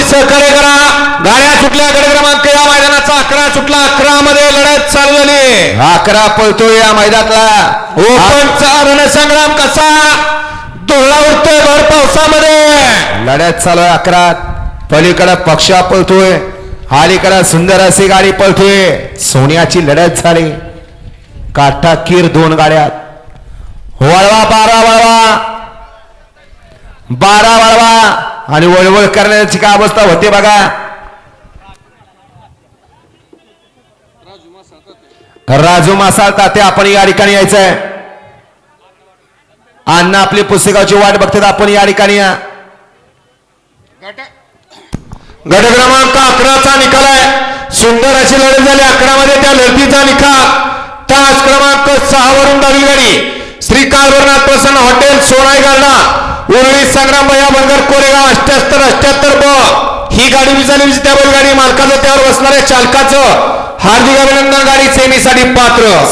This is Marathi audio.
कोणी सहकार्य करा. गाड्या सुटल्या गड क्रमांक या मैदानाचा अकरा सुटला अकरा मध्ये लढत चालू झाली अकरा पळतोय या मैदानातला. ओपनचा रणसंग्राम कसा? धुळा उडतोय भर पावसामध्ये. लढ्यात चालू आहे अकरा. पलीकडे पक्षा पळतोय. अलीकडे सुंदर अशी गाडी पळतोय. सोन्याची लढत झाली. काटा कीर दोन गाड्यात वळवा बारा वळवा. बारा वळवा. आणि वळवळ करण्याची काय अवस्था होते बघा. राजू मासाळ तात्या आपण या ठिकाणी यायचंय. अण्णा आपली पुस्तकाची वाट बघतात आपण या ठिकाणी या. गट क्रमांक अकराचा निकाल आहे. सुंदर अशी लढत झाली. अकरा मध्ये त्या लढतीचा निकाल. तास क्रमांक सहा वरून दावी गाडी श्री वरनाथ प्रसन्न हॉटेल सोनाई गार्डा उर्वी संग्राम भैया बनगर कोरेगाव अष्ट्याहत्तर अष्ट्याहत्तर ब. ही गाडी विचारली त्या बैलगाडी मालकाचं त्यावर बसणाऱ्या चालकाचं. हार्दिक अभिनंदन गाडी सेमीसाठी पात्र.